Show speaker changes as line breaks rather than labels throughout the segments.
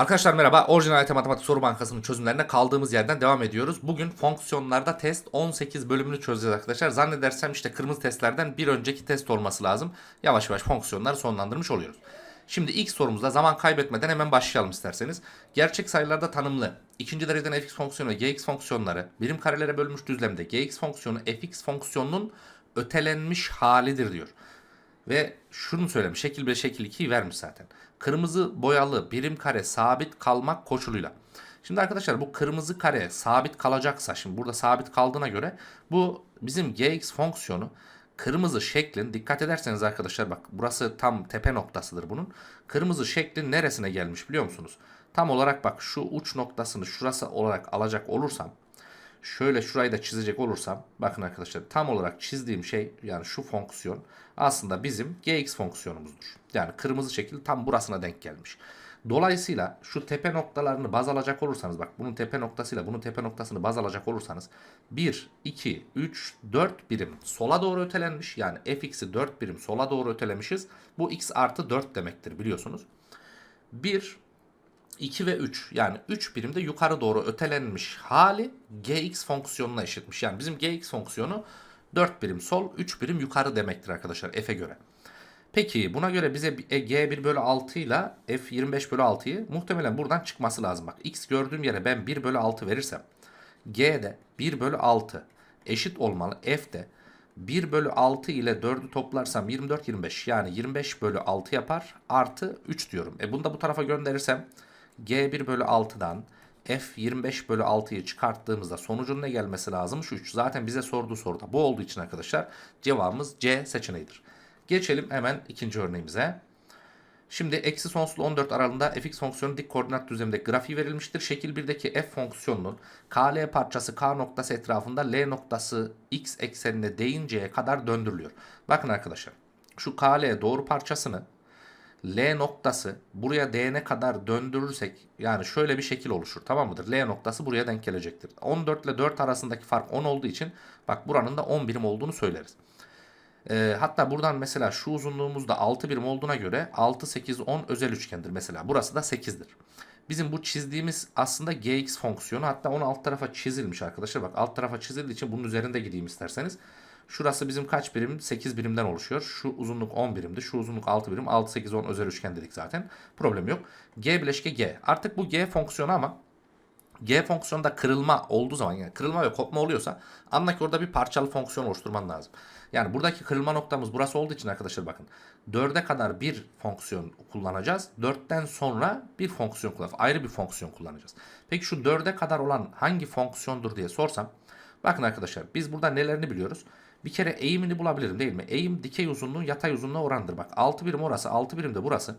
Arkadaşlar merhaba. Orijinal Matematik Soru Bankası'nın çözümlerine kaldığımız yerden devam ediyoruz. Bugün fonksiyonlarda test 18 bölümünü çözeceğiz arkadaşlar. Zannedersem işte kırmızı testlerden bir önceki test olması lazım. Yavaş yavaş fonksiyonları sonlandırmış oluyoruz. Şimdi ilk sorumuzda zaman kaybetmeden hemen başlayalım isterseniz. Gerçek sayılarda tanımlı ikinci dereceden fx fonksiyonu ve gx fonksiyonları birim karelere bölünmüş düzlemde gx fonksiyonu fx fonksiyonunun ötelenmiş halidir diyor. Ve şunu söylemiş. Şekil 1 şekil 2'yi vermiş zaten. Kırmızı boyalı birim kare sabit kalmak koşuluyla. Şimdi arkadaşlar bu kırmızı kare sabit kalacaksa şimdi burada sabit kaldığına göre bu bizim gx fonksiyonu kırmızı şeklin dikkat ederseniz arkadaşlar bak burası tam tepe noktasıdır bunun. Kırmızı şeklin neresine gelmiş biliyor musunuz? Tam olarak bak şu uç noktasını şurası olarak alacak olursam şöyle şurayı da çizecek olursam bakın arkadaşlar tam olarak çizdiğim şey yani şu fonksiyon aslında bizim gx fonksiyonumuzdur. Yani kırmızı şekil tam burasına denk gelmiş. Dolayısıyla şu tepe noktalarını baz alacak olursanız bak bunun tepe noktasıyla bunun tepe noktasını baz alacak olursanız 1, 2, 3, 4 birim sola doğru ötelenmiş. Yani fx'i 4 birim sola doğru ötelemişiz. Bu x artı 4 demektir biliyorsunuz. 1, 2 ve 3 yani 3 birimde yukarı doğru ötelenmiş hali gx fonksiyonuna eşitmiş. Yani bizim gx fonksiyonu 4 birim sol 3 birim yukarı demektir arkadaşlar f'e göre. Peki buna göre bize e, g1 bölü 6 ile f 25 bölü 6'yı muhtemelen buradan çıkması lazım. Bak x gördüğüm yere ben 1 bölü 6 verirsem g de 1 bölü 6 eşit olmalı f de 1 bölü 6 ile 4'ü toplarsam 24 25 yani 25 bölü 6 yapar artı 3 diyorum. E bunu da bu tarafa gönderirsem G1 bölü 6'dan F 25 bölü 6'yı çıkarttığımızda sonucun ne gelmesi lazım? Şu 3. Zaten bize sorduğu soruda bu olduğu için arkadaşlar cevabımız C seçeneğidir. Geçelim hemen ikinci örneğimize. Şimdi eksi sonsuz 14 aralığında fx fonksiyonu dik koordinat düzleminde grafiği verilmiştir. Şekil 1'deki f fonksiyonunun kl parçası k noktası etrafında l noktası x eksenine değinceye kadar döndürülüyor. Bakın arkadaşlar şu kl doğru parçasını L noktası buraya D'ne kadar döndürürsek yani şöyle bir şekil oluşur tamam mıdır? L noktası buraya denk gelecektir. 14 ile 4 arasındaki fark 10 olduğu için bak buranın da 10 birim olduğunu söyleriz. Ee, hatta buradan mesela şu uzunluğumuzda 6 birim olduğuna göre 6, 8, 10 özel üçgendir mesela. Burası da 8'dir. Bizim bu çizdiğimiz aslında gx fonksiyonu hatta onu alt tarafa çizilmiş arkadaşlar. Bak alt tarafa çizildiği için bunun üzerinde gideyim isterseniz. Şurası bizim kaç birim? 8 birimden oluşuyor. Şu uzunluk 10 birimdi. Şu uzunluk 6 birim. 6, 8, 10 özel üçgen dedik zaten. Problem yok. G bileşke G. Artık bu G fonksiyonu ama G fonksiyonunda kırılma olduğu zaman yani kırılma ve kopma oluyorsa anla ki orada bir parçalı fonksiyon oluşturman lazım. Yani buradaki kırılma noktamız burası olduğu için arkadaşlar bakın 4'e kadar bir fonksiyon kullanacağız. 4'ten sonra bir fonksiyon kullanacağız. Ayrı bir fonksiyon kullanacağız. Peki şu 4'e kadar olan hangi fonksiyondur diye sorsam bakın arkadaşlar biz burada nelerini biliyoruz? Bir kere eğimini bulabilirim değil mi? Eğim dikey uzunluğun yatay uzunluğuna orandır. Bak 6 birim orası 6 birim de burası.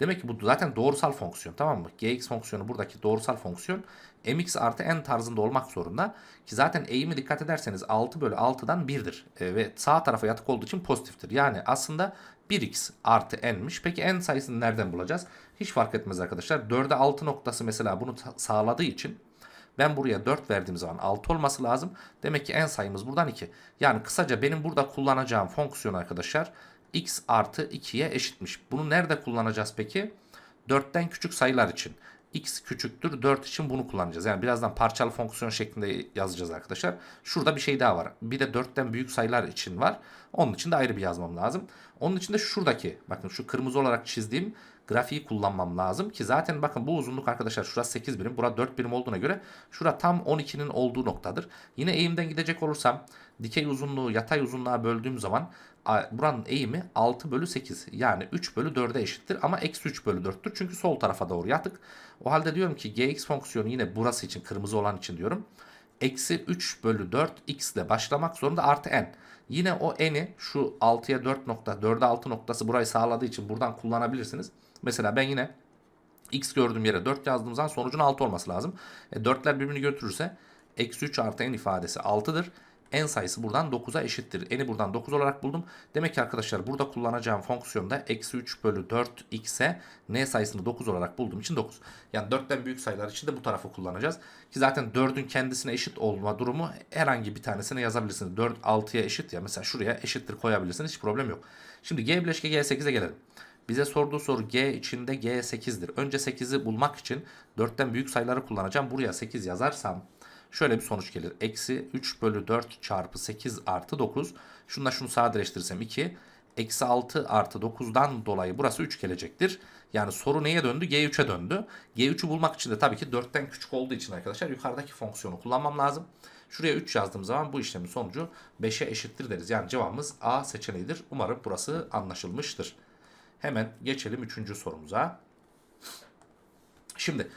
Demek ki bu zaten doğrusal fonksiyon tamam mı? Gx fonksiyonu buradaki doğrusal fonksiyon mx artı n tarzında olmak zorunda. Ki zaten eğimi dikkat ederseniz 6 bölü 6'dan 1'dir. E, ve sağ tarafa yatık olduğu için pozitiftir. Yani aslında 1x artı n'miş. Peki n sayısını nereden bulacağız? Hiç fark etmez arkadaşlar. 4'e 6 noktası mesela bunu sağladığı için ben buraya 4 verdiğim zaman 6 olması lazım. Demek ki en sayımız buradan 2. Yani kısaca benim burada kullanacağım fonksiyon arkadaşlar x artı 2'ye eşitmiş. Bunu nerede kullanacağız peki? 4'ten küçük sayılar için. x küçüktür 4 için bunu kullanacağız. Yani birazdan parçalı fonksiyon şeklinde yazacağız arkadaşlar. Şurada bir şey daha var. Bir de 4'ten büyük sayılar için var. Onun için de ayrı bir yazmam lazım. Onun için de şuradaki bakın şu kırmızı olarak çizdiğim grafiği kullanmam lazım ki zaten bakın bu uzunluk arkadaşlar şurası 8 birim, burada 4 birim olduğuna göre şura tam 12'nin olduğu noktadır. Yine eğimden gidecek olursam dikey uzunluğu yatay uzunluğa böldüğüm zaman buranın eğimi 6 bölü 8 yani 3 bölü 4'e eşittir ama eksi 3 bölü 4'tür çünkü sol tarafa doğru yatık. O halde diyorum ki gx fonksiyonu yine burası için kırmızı olan için diyorum. Eksi 3 bölü 4 x ile başlamak zorunda artı n. Yine o n'i şu 6'ya 4 nokta 4'e 6 noktası burayı sağladığı için buradan kullanabilirsiniz. Mesela ben yine x gördüğüm yere 4 yazdığım zaman sonucun 6 olması lazım. E, 4'ler birbirini götürürse eksi 3 artı n ifadesi 6'dır. n sayısı buradan 9'a eşittir. n'i buradan 9 olarak buldum. Demek ki arkadaşlar burada kullanacağım fonksiyonda eksi 3 bölü 4 x'e n sayısını 9 olarak bulduğum için 9. Yani 4'ten büyük sayılar için de bu tarafı kullanacağız. Ki zaten 4'ün kendisine eşit olma durumu herhangi bir tanesine yazabilirsiniz. 4 6'ya eşit ya mesela şuraya eşittir koyabilirsiniz hiç problem yok. Şimdi g bileşke g8'e gelelim. Bize sorduğu soru g içinde g 8'dir. Önce 8'i bulmak için 4'ten büyük sayıları kullanacağım. Buraya 8 yazarsam şöyle bir sonuç gelir. Eksi 3 bölü 4 çarpı 8 artı 9. Şunla şunu sadeleştirirsem 2. Eksi 6 artı 9'dan dolayı burası 3 gelecektir. Yani soru neye döndü? G3'e döndü. G3'ü bulmak için de tabii ki 4'ten küçük olduğu için arkadaşlar yukarıdaki fonksiyonu kullanmam lazım. Şuraya 3 yazdığım zaman bu işlemin sonucu 5'e eşittir deriz. Yani cevabımız A seçeneğidir. Umarım burası anlaşılmıştır. Hemen geçelim 3. sorumuza. Şimdi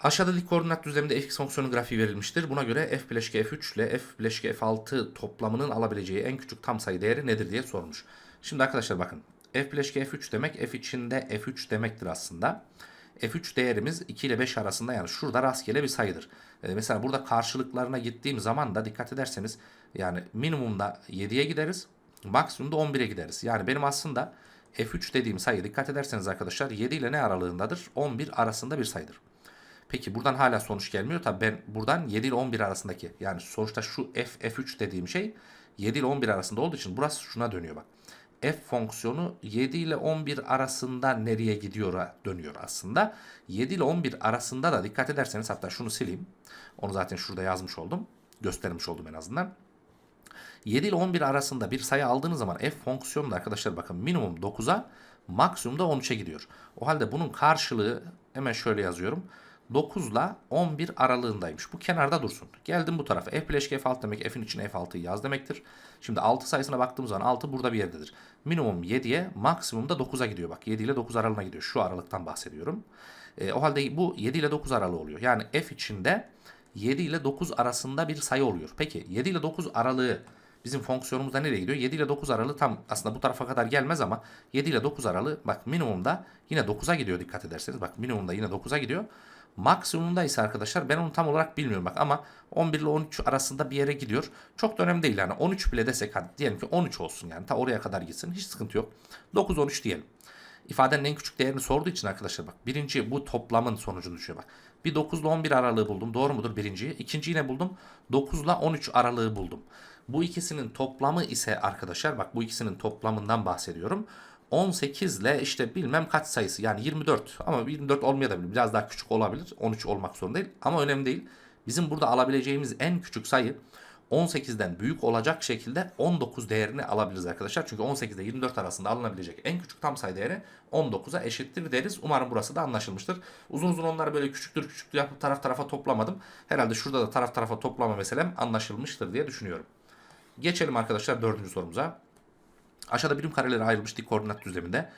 aşağıda dik koordinat düzleminde fx fonksiyonu grafiği verilmiştir. Buna göre f bileşke f3 ile f bileşke f6 toplamının alabileceği en küçük tam sayı değeri nedir diye sormuş. Şimdi arkadaşlar bakın f bileşke f3 demek f içinde f3 demektir aslında. f3 değerimiz 2 ile 5 arasında yani şurada rastgele bir sayıdır. Ee, mesela burada karşılıklarına gittiğim zaman da dikkat ederseniz yani minimumda 7'ye gideriz. Maksimumda 11'e gideriz. Yani benim aslında f3 dediğim sayı dikkat ederseniz arkadaşlar 7 ile ne aralığındadır? 11 arasında bir sayıdır. Peki buradan hala sonuç gelmiyor. Tabi ben buradan 7 ile 11 arasındaki yani sonuçta şu f f3 dediğim şey 7 ile 11 arasında olduğu için burası şuna dönüyor bak. F fonksiyonu 7 ile 11 arasında nereye gidiyor dönüyor aslında. 7 ile 11 arasında da dikkat ederseniz hatta şunu sileyim. Onu zaten şurada yazmış oldum. Göstermiş oldum en azından. 7 ile 11 arasında bir sayı aldığınız zaman f fonksiyonu da arkadaşlar bakın minimum 9'a maksimum da 13'e gidiyor. O halde bunun karşılığı hemen şöyle yazıyorum. 9 ile 11 aralığındaymış. Bu kenarda dursun. Geldim bu tarafa. F bileşke F6 demek F'in için F6'yı yaz demektir. Şimdi 6 sayısına baktığımız zaman 6 burada bir yerdedir. Minimum 7'ye maksimum da 9'a gidiyor. Bak 7 ile 9 aralığına gidiyor. Şu aralıktan bahsediyorum. E, o halde bu 7 ile 9 aralığı oluyor. Yani F içinde 7 ile 9 arasında bir sayı oluyor. Peki 7 ile 9 aralığı bizim fonksiyonumuzda nereye gidiyor? 7 ile 9 aralığı tam aslında bu tarafa kadar gelmez ama 7 ile 9 aralığı bak minimumda yine 9'a gidiyor dikkat ederseniz. Bak minimumda yine 9'a gidiyor. Maksimumda ise arkadaşlar ben onu tam olarak bilmiyorum bak ama 11 ile 13 arasında bir yere gidiyor. Çok da önemli değil yani 13 bile desek hadi diyelim ki 13 olsun yani ta oraya kadar gitsin hiç sıkıntı yok. 9 13 diyelim. İfadenin en küçük değerini sorduğu için arkadaşlar bak birinci bu toplamın sonucunu düşüyor bak. Bir 9 ile 11 aralığı buldum doğru mudur birinciyi. İkinciyi ne buldum? 9 ile 13 aralığı buldum. Bu ikisinin toplamı ise arkadaşlar bak bu ikisinin toplamından bahsediyorum. 18 ile işte bilmem kaç sayısı yani 24 ama 24 olmayabilir biraz daha küçük olabilir 13 olmak zorunda değil ama önemli değil. Bizim burada alabileceğimiz en küçük sayı 18'den büyük olacak şekilde 19 değerini alabiliriz arkadaşlar. Çünkü 18 ile 24 arasında alınabilecek en küçük tam sayı değeri 19'a eşittir deriz. Umarım burası da anlaşılmıştır. Uzun uzun onları böyle küçüktür küçüktür yapıp taraf tarafa toplamadım. Herhalde şurada da taraf tarafa toplama meselem anlaşılmıştır diye düşünüyorum. Geçelim arkadaşlar dördüncü sorumuza. Aşağıda birim karelere ayrılmış dik koordinat düzleminde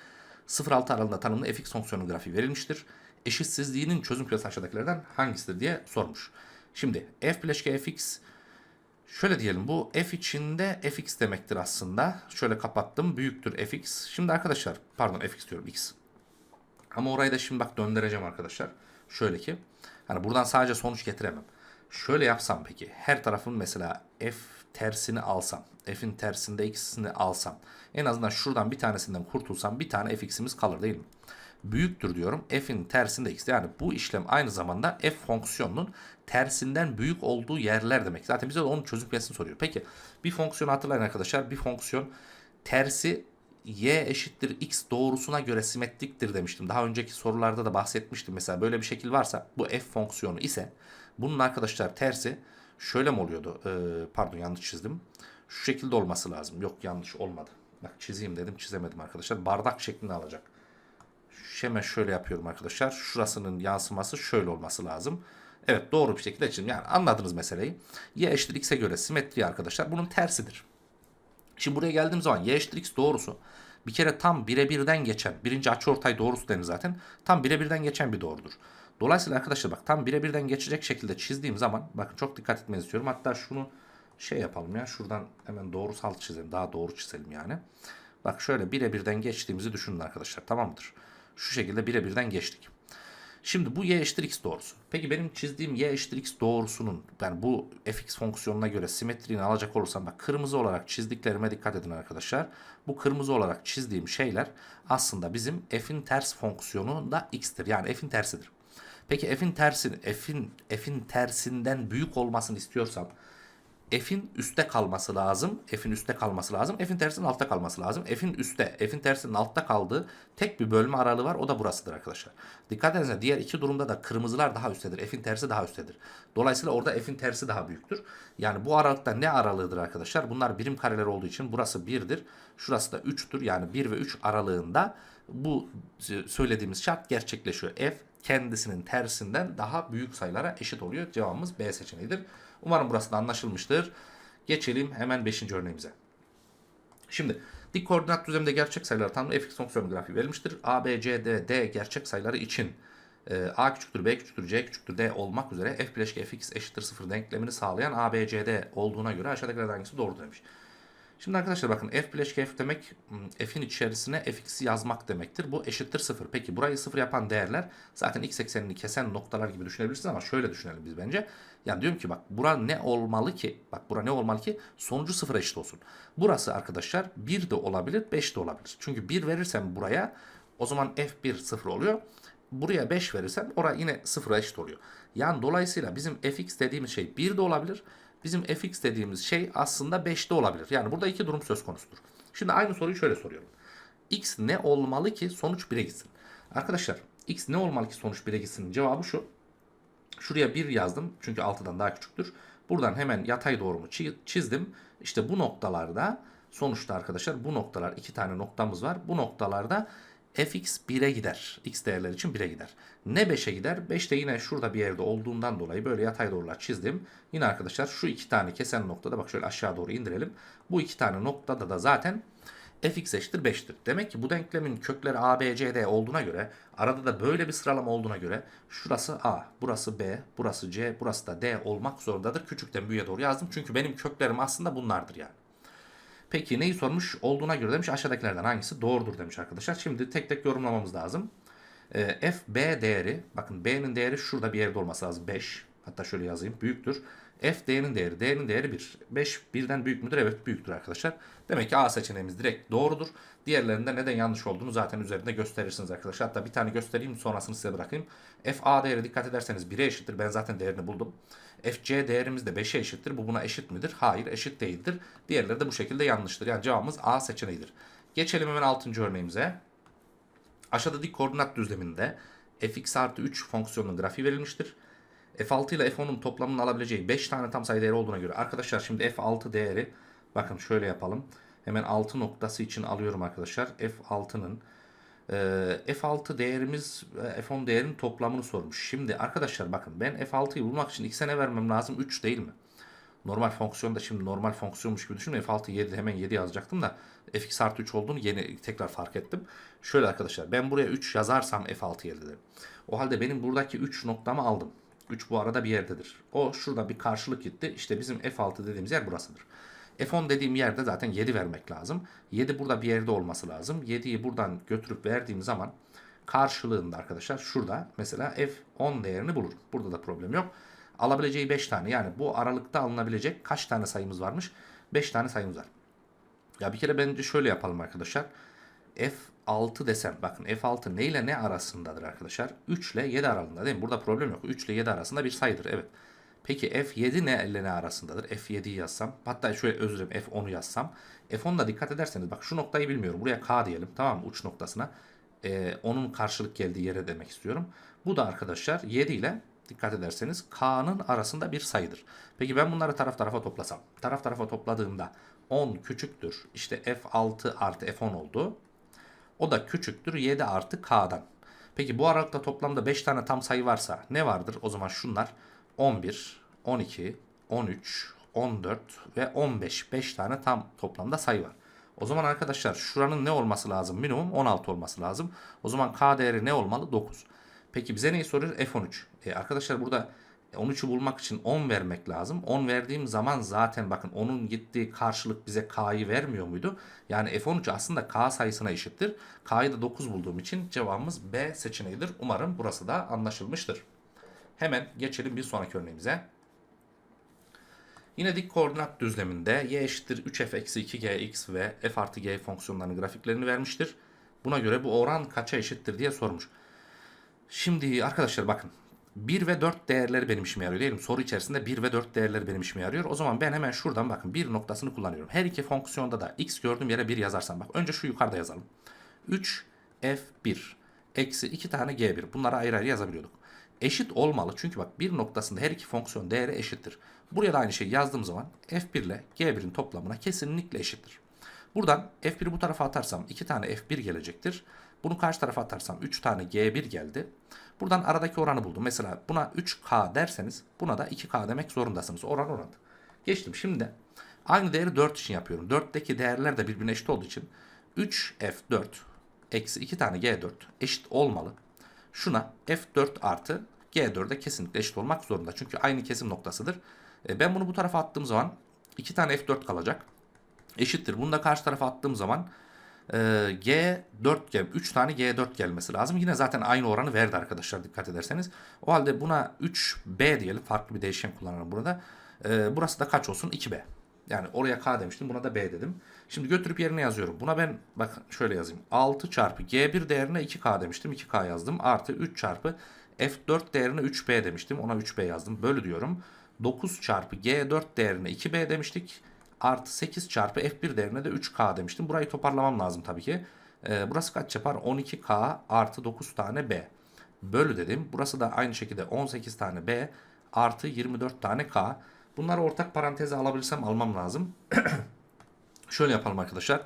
0-6 aralığında tanımlı fx fonksiyonu grafiği verilmiştir. Eşitsizliğinin çözüm küresi aşağıdakilerden hangisidir diye sormuş. Şimdi f bileşke fx şöyle diyelim bu f içinde fx demektir aslında. Şöyle kapattım büyüktür fx. Şimdi arkadaşlar pardon fx diyorum x. Ama orayı da şimdi bak döndüreceğim arkadaşlar. Şöyle ki hani buradan sadece sonuç getiremem. Şöyle yapsam peki her tarafın mesela f tersini alsam, f'in tersinde ikisini alsam, en azından şuradan bir tanesinden kurtulsam bir tane fx'imiz kalır değil mi? Büyüktür diyorum. F'in tersinde x. Yani bu işlem aynı zamanda f fonksiyonunun tersinden büyük olduğu yerler demek. Zaten bize de onun çözülmesini soruyor. Peki bir fonksiyonu hatırlayın arkadaşlar. Bir fonksiyon tersi y eşittir x doğrusuna göre simetriktir demiştim. Daha önceki sorularda da bahsetmiştim. Mesela böyle bir şekil varsa bu f fonksiyonu ise bunun arkadaşlar tersi şöyle mi oluyordu? Ee, pardon yanlış çizdim. Şu şekilde olması lazım. Yok yanlış olmadı. Bak çizeyim dedim çizemedim arkadaşlar. Bardak şeklini alacak. Hemen şöyle yapıyorum arkadaşlar. Şurasının yansıması şöyle olması lazım. Evet doğru bir şekilde çizdim. Yani anladınız meseleyi. Y eşittir x'e göre simetri arkadaşlar bunun tersidir. Şimdi buraya geldiğim zaman y eşittir x doğrusu bir kere tam birebirden geçen birinci açıortay doğrusu denir zaten. Tam birebirden geçen bir doğrudur. Dolayısıyla arkadaşlar bak tam birebirden geçecek şekilde çizdiğim zaman bakın çok dikkat etmenizi istiyorum. Hatta şunu şey yapalım ya şuradan hemen doğrusal çizelim. Daha doğru çizelim yani. Bak şöyle birebirden geçtiğimizi düşünün arkadaşlar tamam mıdır? Şu şekilde birebirden geçtik. Şimdi bu y eşittir x doğrusu. Peki benim çizdiğim y eşittir x doğrusunun yani bu fx fonksiyonuna göre simetriğini alacak olursam bak kırmızı olarak çizdiklerime dikkat edin arkadaşlar. Bu kırmızı olarak çizdiğim şeyler aslında bizim f'in ters fonksiyonu da x'tir. Yani f'in tersidir. Peki f'in tersi f'in f'in tersinden büyük olmasını istiyorsam f'in üstte kalması lazım. F'in üstte kalması lazım. F'in tersinin altta kalması lazım. F'in üstte, F'in tersinin altta kaldığı tek bir bölme aralığı var. O da burasıdır arkadaşlar. Dikkat ediniz diğer iki durumda da kırmızılar daha üsttedir. F'in tersi daha üsttedir. Dolayısıyla orada F'in tersi daha büyüktür. Yani bu aralıkta ne aralığıdır arkadaşlar? Bunlar birim kareler olduğu için burası 1'dir. Şurası da 3'tür. Yani 1 ve 3 aralığında bu söylediğimiz şart gerçekleşiyor. F kendisinin tersinden daha büyük sayılara eşit oluyor. Cevabımız B seçeneğidir. Umarım burası da anlaşılmıştır. Geçelim hemen 5. örneğimize. Şimdi dik koordinat düzleminde gerçek sayılar tanımlı fx fonksiyonu grafiği verilmiştir. A, B, C, D, D gerçek sayıları için e, A küçüktür, B küçüktür, C küçüktür, D olmak üzere f bileşki fx eşittir 0 denklemini sağlayan A, B, C, D olduğuna göre aşağıdakilerden hangisi doğru demiş. Şimdi arkadaşlar bakın f bileşki f demek hmm, f'in içerisine fx'i yazmak demektir. Bu eşittir 0. Peki burayı 0 yapan değerler zaten x eksenini kesen noktalar gibi düşünebilirsiniz ama şöyle düşünelim biz bence. Yani diyorum ki bak bura ne olmalı ki? Bak bura ne olmalı ki? Sonucu 0 eşit olsun. Burası arkadaşlar 1 de olabilir 5 de olabilir. Çünkü 1 verirsem buraya o zaman f1 0 oluyor. Buraya 5 verirsem oraya yine 0'a eşit oluyor. Yani dolayısıyla bizim fx dediğimiz şey 1 de olabilir bizim fx dediğimiz şey aslında 5'te olabilir. Yani burada iki durum söz konusudur. Şimdi aynı soruyu şöyle soruyorum. x ne olmalı ki sonuç 1'e gitsin? Arkadaşlar x ne olmalı ki sonuç 1'e gitsin? Cevabı şu. Şuraya 1 yazdım çünkü 6'dan daha küçüktür. Buradan hemen yatay doğrumu çizdim. İşte bu noktalarda sonuçta arkadaşlar bu noktalar iki tane noktamız var. Bu noktalarda fx 1'e gider. x değerler için 1'e gider. Ne 5'e gider? 5 de yine şurada bir yerde olduğundan dolayı böyle yatay doğrular çizdim. Yine arkadaşlar şu iki tane kesen noktada bak şöyle aşağı doğru indirelim. Bu iki tane noktada da zaten fx eşittir 5'tir. Demek ki bu denklemin kökleri a, b, c, d olduğuna göre arada da böyle bir sıralama olduğuna göre şurası a, burası b, burası c, burası da d olmak zorundadır. Küçükten büyüğe doğru yazdım. Çünkü benim köklerim aslında bunlardır yani. Peki neyi sormuş? Olduğuna göre demiş aşağıdakilerden hangisi doğrudur demiş arkadaşlar. Şimdi tek tek yorumlamamız lazım. E, f b değeri bakın b'nin değeri şurada bir yerde olması lazım 5. Hatta şöyle yazayım büyüktür. F d'nin değeri d'nin değeri 1. 5 birden büyük müdür? Evet büyüktür arkadaşlar. Demek ki A seçeneğimiz direkt doğrudur. Diğerlerinde neden yanlış olduğunu zaten üzerinde gösterirsiniz arkadaşlar. Hatta bir tane göstereyim sonrasını size bırakayım. F A değeri dikkat ederseniz 1'e eşittir. Ben zaten değerini buldum. F C değerimiz de 5'e eşittir. Bu buna eşit midir? Hayır eşit değildir. Diğerleri de bu şekilde yanlıştır. Yani cevabımız A seçeneğidir. Geçelim hemen 6. örneğimize. Aşağıda dik koordinat düzleminde fx artı 3 fonksiyonunun grafiği verilmiştir. f6 ile f10'un toplamının alabileceği 5 tane tam sayı değeri olduğuna göre arkadaşlar şimdi f6 değeri bakın şöyle yapalım. Hemen 6 noktası için alıyorum arkadaşlar. f6'nın e, f6 değerimiz f10 değerinin toplamını sormuş. Şimdi arkadaşlar bakın ben f6'yı bulmak için x'e ne vermem lazım? 3 değil mi? Normal fonksiyonda şimdi normal fonksiyonmuş gibi düşünün. F6 7 hemen 7 yazacaktım da fx artı 3 olduğunu yeni tekrar fark ettim. Şöyle arkadaşlar ben buraya 3 yazarsam F6 elde. O halde benim buradaki 3 noktamı aldım. 3 bu arada bir yerdedir. O şurada bir karşılık gitti. İşte bizim F6 dediğimiz yer burasıdır. F10 dediğim yerde zaten 7 vermek lazım. 7 burada bir yerde olması lazım. 7'yi buradan götürüp verdiğim zaman karşılığında arkadaşlar şurada mesela F10 değerini bulur. Burada da problem yok. Alabileceği 5 tane yani bu aralıkta alınabilecek kaç tane sayımız varmış? 5 tane sayımız var. Ya bir kere bence şöyle yapalım arkadaşlar. F6 desem bakın F6 ne ile ne arasındadır arkadaşlar? 3 ile 7 aralığında değil mi? Burada problem yok. 3 ile 7 arasında bir sayıdır evet. Peki F7 ne ile ne arasındadır? F7'yi yazsam hatta şöyle özür dilerim F10'u yazsam. F10'da dikkat ederseniz bak şu noktayı bilmiyorum. Buraya K diyelim tamam mı? Uç noktasına. Ee, onun karşılık geldiği yere demek istiyorum. Bu da arkadaşlar 7 ile dikkat ederseniz K'nın arasında bir sayıdır. Peki ben bunları taraf tarafa toplasam. Taraf tarafa topladığımda 10 küçüktür. İşte F6 artı F10 oldu. O da küçüktür 7 artı K'dan. Peki bu aralıkta toplamda 5 tane tam sayı varsa ne vardır? O zaman şunlar 11, 12, 13, 14 ve 15. 5 tane tam toplamda sayı var. O zaman arkadaşlar şuranın ne olması lazım? Minimum 16 olması lazım. O zaman K değeri ne olmalı? 9. Peki bize neyi soruyor? F13. E arkadaşlar burada 13'ü bulmak için 10 vermek lazım. 10 verdiğim zaman zaten bakın onun gittiği karşılık bize K'yı vermiyor muydu? Yani F13 aslında K sayısına eşittir. K'yı da 9 bulduğum için cevabımız B seçeneğidir. Umarım burası da anlaşılmıştır. Hemen geçelim bir sonraki örneğimize. Yine dik koordinat düzleminde y eşittir 3f eksi 2gx ve f artı g fonksiyonlarının grafiklerini vermiştir. Buna göre bu oran kaça eşittir diye sormuş. Şimdi arkadaşlar bakın 1 ve 4 değerleri benim işime yarıyor mi? Soru içerisinde 1 ve 4 değerleri benim işime yarıyor. O zaman ben hemen şuradan bakın 1 noktasını kullanıyorum. Her iki fonksiyonda da x gördüğüm yere 1 yazarsam bak. Önce şu yukarıda yazalım. 3 f1 eksi 2 tane g1. Bunları ayrı ayrı yazabiliyorduk. Eşit olmalı çünkü bak bir noktasında her iki fonksiyon değeri eşittir. Buraya da aynı şeyi yazdığım zaman f1 ile g1'in toplamına kesinlikle eşittir. Buradan f1'i bu tarafa atarsam 2 tane f1 gelecektir. Bunu karşı tarafa atarsam 3 tane g1 geldi. Buradan aradaki oranı buldum. Mesela buna 3k derseniz buna da 2k demek zorundasınız. Oran oran. Geçtim. Şimdi aynı değeri 4 için yapıyorum. 4'teki değerler de birbirine eşit olduğu için 3f4 eksi 2 tane g4 eşit olmalı. Şuna f4 artı g4'e kesinlikle eşit olmak zorunda. Çünkü aynı kesim noktasıdır. E, ben bunu bu tarafa attığım zaman 2 tane f4 kalacak. Eşittir. Bunu da karşı tarafa attığım zaman e, G4 gel 3 tane G4 gelmesi lazım. Yine zaten aynı oranı verdi arkadaşlar dikkat ederseniz. O halde buna 3B diyelim. Farklı bir değişken kullanalım burada. E, burası da kaç olsun? 2B. Yani oraya K demiştim. Buna da B dedim. Şimdi götürüp yerine yazıyorum. Buna ben bak şöyle yazayım. 6 çarpı G1 değerine 2K demiştim. 2K yazdım. Artı 3 çarpı F4 değerine 3B demiştim. Ona 3B yazdım. Bölü diyorum. 9 çarpı G4 değerine 2B demiştik. Artı 8 çarpı F1 değerine de 3K demiştim. Burayı toparlamam lazım tabii ki. Ee, burası kaç yapar? 12K artı 9 tane B. Bölü dedim. Burası da aynı şekilde 18 tane B artı 24 tane K. Bunları ortak paranteze alabilsem almam lazım. Şöyle yapalım arkadaşlar.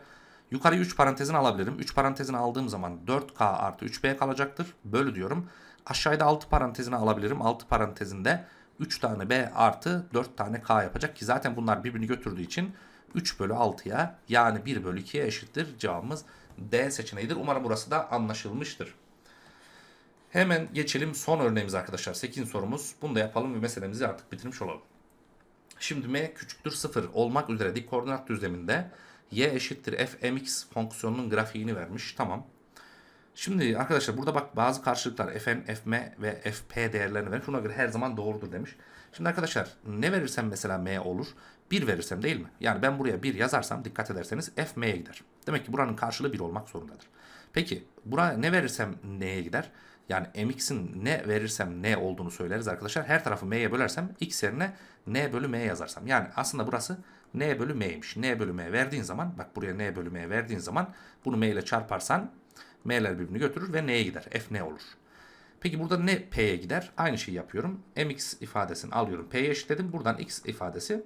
Yukarıyı 3 parantezine alabilirim. 3 parantezine aldığım zaman 4K artı 3B kalacaktır. Bölü diyorum. Aşağıda 6 parantezine alabilirim. 6 parantezinde 3 tane B artı 4 tane K yapacak ki zaten bunlar birbirini götürdüğü için 3 bölü 6'ya yani 1 bölü 2'ye eşittir. Cevabımız D seçeneğidir. Umarım burası da anlaşılmıştır. Hemen geçelim son örneğimiz arkadaşlar. 8. sorumuz. Bunu da yapalım ve meselemizi artık bitirmiş olalım. Şimdi m küçüktür 0 olmak üzere dik koordinat düzleminde y eşittir f mx fonksiyonunun grafiğini vermiş. Tamam. Şimdi arkadaşlar burada bak bazı karşılıklar fn, fm ve fp değerlerini vermiş. Buna göre her zaman doğrudur demiş. Şimdi arkadaşlar ne verirsem mesela m olur. 1 verirsem değil mi? Yani ben buraya 1 yazarsam dikkat ederseniz f m'ye gider. Demek ki buranın karşılığı 1 olmak zorundadır. Peki buraya ne verirsem n'ye gider? Yani mx'in ne verirsem ne olduğunu söyleriz arkadaşlar. Her tarafı m'ye bölersem x yerine n bölü m yazarsam. Yani aslında burası n bölü m'ymiş. n bölü m verdiğin zaman bak buraya n bölü m verdiğin zaman bunu m ile çarparsan m'ler birbirini götürür ve n'ye gider. f ne olur. Peki burada ne p'ye gider? Aynı şeyi yapıyorum. mx ifadesini alıyorum. p'ye eşitledim. Buradan x ifadesi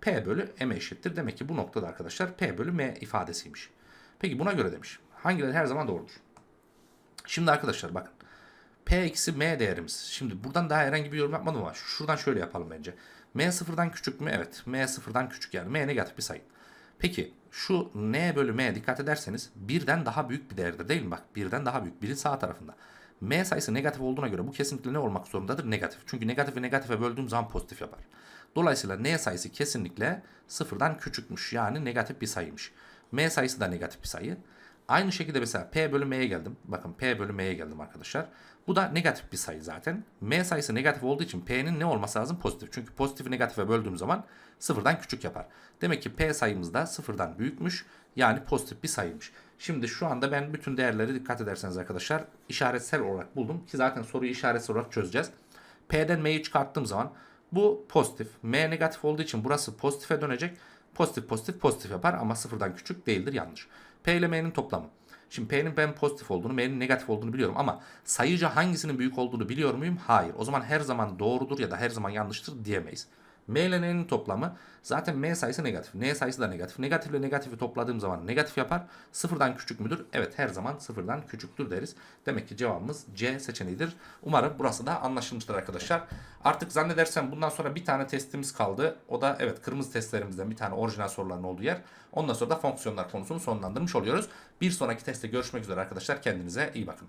p bölü m eşittir. Demek ki bu noktada arkadaşlar p bölü m ifadesiymiş. Peki buna göre demiş. Hangileri her zaman doğrudur? Şimdi arkadaşlar bakın. P eksi M değerimiz. Şimdi buradan daha herhangi bir yorum yapmadım ama şuradan şöyle yapalım bence. M sıfırdan küçük mü? Evet. M sıfırdan küçük yani. M negatif bir sayı. Peki şu N bölü M dikkat ederseniz birden daha büyük bir değerdir değil mi? Bak birden daha büyük. Birin sağ tarafında. M sayısı negatif olduğuna göre bu kesinlikle ne olmak zorundadır? Negatif. Çünkü negatifi negatife böldüğüm zaman pozitif yapar. Dolayısıyla N sayısı kesinlikle sıfırdan küçükmüş. Yani negatif bir sayıymış. M sayısı da negatif bir sayı. Aynı şekilde mesela P bölü M'ye geldim. Bakın P bölü M'ye geldim arkadaşlar. Bu da negatif bir sayı zaten. M sayısı negatif olduğu için P'nin ne olması lazım? Pozitif. Çünkü pozitifi negatife böldüğüm zaman sıfırdan küçük yapar. Demek ki P sayımız da sıfırdan büyükmüş. Yani pozitif bir sayıymış. Şimdi şu anda ben bütün değerleri dikkat ederseniz arkadaşlar işaretsel olarak buldum. Ki zaten soruyu işaretsel olarak çözeceğiz. P'den M'yi çıkarttığım zaman bu pozitif. M negatif olduğu için burası pozitife dönecek. Pozitif pozitif pozitif yapar ama sıfırdan küçük değildir yanlış. P ile M'nin toplamı. Şimdi P'nin ben pozitif olduğunu, M'nin negatif olduğunu biliyorum ama sayıca hangisinin büyük olduğunu biliyor muyum? Hayır. O zaman her zaman doğrudur ya da her zaman yanlıştır diyemeyiz. M ile N'nin toplamı zaten M sayısı negatif. N sayısı da negatif. Negatif ile negatifi topladığım zaman negatif yapar. Sıfırdan küçük müdür? Evet her zaman sıfırdan küçüktür deriz. Demek ki cevabımız C seçeneğidir. Umarım burası da anlaşılmıştır arkadaşlar. Artık zannedersem bundan sonra bir tane testimiz kaldı. O da evet kırmızı testlerimizden bir tane orijinal soruların olduğu yer. Ondan sonra da fonksiyonlar konusunu sonlandırmış oluyoruz. Bir sonraki testte görüşmek üzere arkadaşlar. Kendinize iyi bakın.